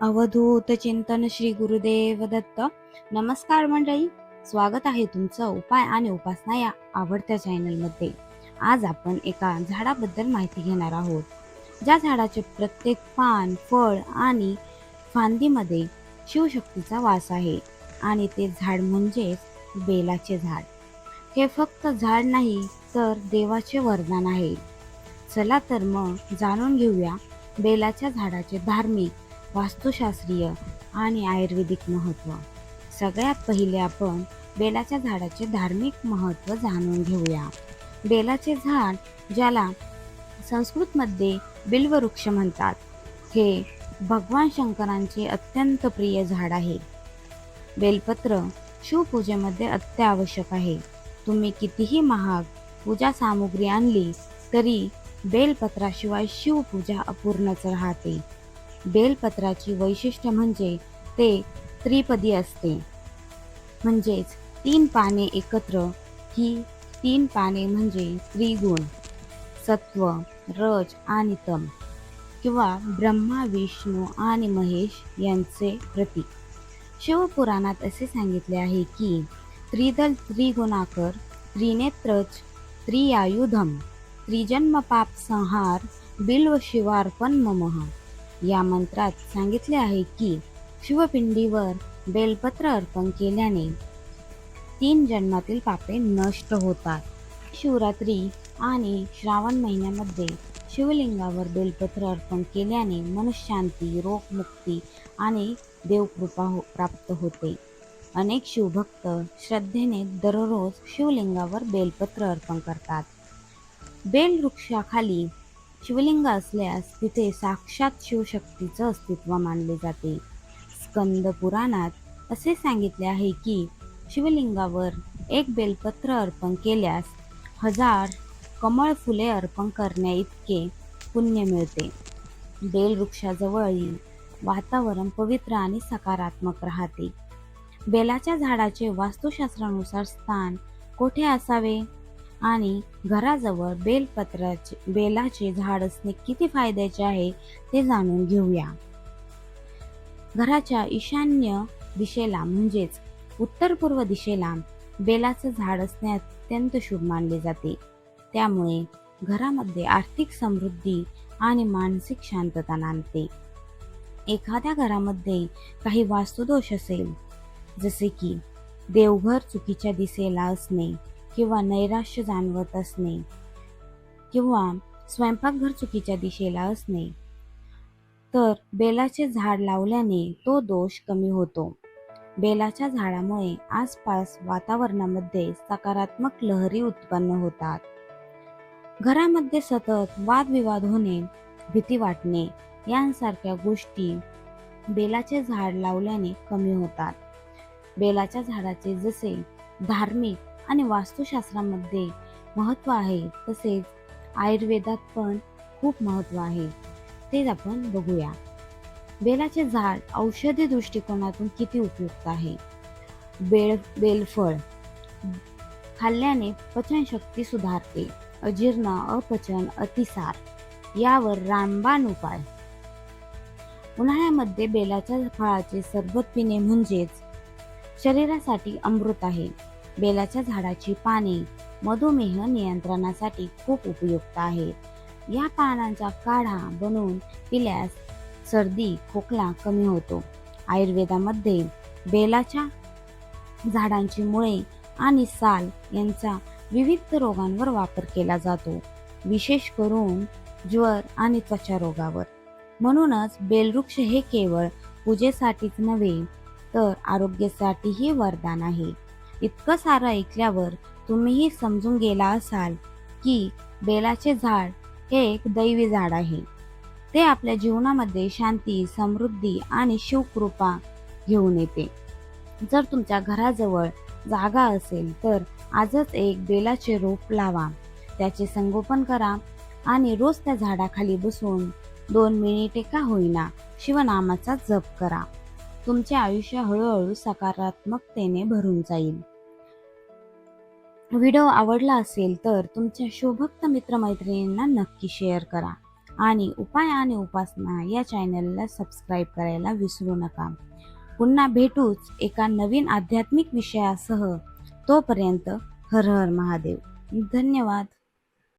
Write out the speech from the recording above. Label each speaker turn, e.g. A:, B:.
A: अवधूत चिंतन श्री गुरुदेव दत्त. नमस्कार मंडळी. स्वागत आहे तुमचं उपाय आणि उपासना या आवडत्या चॅनलमध्ये. आज आपण एका झाडाबद्दल माहिती घेणार आहोत. ज्या झाडाचे प्रत्येक पान फळ आणि फांदीमध्ये शिवशक्तीचा वास आहे आणि ते झाड म्हणजेच बेलाचे झाड. हे फक्त झाड नाही तर देवाचे वरदान आहे. चला तर मग जाणून घेऊया बेलाच्या झाडाचे धार्मिक वास्तुशास्त्रीय आणि आयुर्वेदिक महत्त्व सगळ्यात पहिले आपण बेलाच्या झाडाचे धार्मिक महत्त्व जाणून घेऊया. बेलाचे झाड ज्याला संस्कृतमध्ये बिल्ववृक्ष म्हणतात हे भगवान शंकरांचे अत्यंत प्रिय झाड आहे. बेलपत्र शिवपूजेमध्ये अत्यावश्यक आहे. तुम्ही कितीही महाग पूजा सामुग्री आणली तरी बेलपत्राशिवाय शिवपूजा अपूर्णच राहते. बेलपत्राची वैशिष्ट्य म्हणजे ते त्रिपदी असते. म्हणजेच तीन पाने एकत्र ही तीन पाने म्हणजे त्रिगुण सत्व रज आणि तम किंवा ब्रह्मा विष्णू आणि महेश यांचे प्रतीक. शिवपुराणात असे सांगितले आहे की त्रिदल त्रिगुणाकर त्रिनेत्रज त्रियायुधम त्रिजन्म पाप संहार बिल्व शिवार्पण ममः. या मंत्रात सांगितले आहे की शिवपिंडीवर बेलपत्र अर्पण केल्याने तीन जन्मातील पापे नष्ट होतात. शिवरात्री आणि श्रावण महिन्यामध्ये शिवलिंगावर बेलपत्र अर्पण केल्याने मनशांती रोगमुक्ती आणि देवकृपा हो प्राप्त होते. अनेक शिवभक्त श्रद्धेने दररोज शिवलिंगावर बेलपत्र अर्पण करतात. बेल वृक्षाखाली शिवलिंग असल्यास तिथे साक्षात शिवशक्तीचं अस्तित्व मानले जाते. स्कंद पुराणात असे सांगितले आहे की शिवलिंगावर एक बेलपत्र अर्पण केल्यास हजार कमळ फुले अर्पण करण्या इतके पुण्य मिळते. बेलवृक्षाजवळील वातावरण पवित्र आणि सकारात्मक राहते. बेलाच्या झाडाचे वास्तुशास्त्रानुसार स्थान कोठे असावे? आणि घराजवळ बेलपत्राचे बेलाचे झाड असणे किती फायद्याचे आहे ते जाणून घेऊया. घराच्या ईशान्य दिशेला म्हणजेच उत्तर पूर्व दिशेला बेलाचं झाड असणे अत्यंत शुभ मानले जाते. त्यामुळे घरामध्ये आर्थिक समृद्धी आणि मानसिक शांतता नांदते. एखाद्या घरामध्ये काही वास्तुदोष असेल जसे की देवघर चुकीच्या दिशेला असणे किंवा नैराश्य जाणवत असणे किंवा स्वयंपाकघर चुकीच्या दिशेला असणे. तर बेलाचे झाड लावल्याने तो दोष कमी होतो. बेलाच्या झाडामुळे आसपास वातावरणामध्ये सकारात्मक लहरी उत्पन्न होतात. घरामध्ये सतत वादविवाद होणे भीती वाटणे यांसारख्या गोष्टी बेलाचे झाड लावल्याने कमी होतात. बेलाच्या झाडाचे जसे धार्मिक आणि वास्तुशास्त्रामध्ये महत्त्व आहे तसेच आयुर्वेदात पण खूप महत्त्व आहे. तेच आपण बघूया. बेलाचे झाड औषधी दृष्टिकोनातून किती उपयुक्त आहे? बेल बेलफळ खाल्ल्याने पचनशक्ती सुधारते अजीर्ण अपचन अतिसार यावर रामबाण उपाय. उन्हाळ्यामध्ये बेलाच्या फळाचे सरबत पिणे म्हणजेच शरीरासाठी अमृत आहे. बेलाच्या झाडाची पाने मधुमेह नियंत्रणासाठी खूप उपयुक्त आहेत. या पानांचा काढा बनवून पिल्यास सर्दी खोकला कमी होतो. आयुर्वेदामध्ये बेलाच्या झाडांची मुळे आणि साल यांचा विविध रोगांवर वापर केला जातो विशेष करून ज्वर आणि त्वचा रोगावर. म्हणूनच बेलवृक्ष हे केवळ पूजेसाठीच नव्हे तर आरोग्यासाठीही वरदान आहे. इतकं सारं ऐकल्यावर तुम्हीही समजून गेला असाल की बेलाचे झाड हे एक दैवी झाड आहे. ते आपल्या जीवनामध्ये शांती समृद्धी आणि शिवकृपा घेऊन येते. जर तुमच्या घराजवळ जागा असेल तर आजच एक बेलाचे रोप लावा. त्याचे संगोपन करा आणि रोज त्या झाडाखाली बसून दोन मिनिटे का होईना शिवनामाचा जप करा. तुमचे आयुष्य हळूहळू सकारात्मकतेने भरून जाईल. व्हिडिओ आवडला असेल तर तुमच्या शोभक्त मित्रमैत्रिणींना नक्की शेअर करा. आणि उपाय आणि उपासना या चॅनलला सबस्क्राईब करायला विसरू नका. पुन्हा भेटूच एका नवीन आध्यात्मिक विषयासह तोपर्यंत हर हर महादेव. धन्यवाद.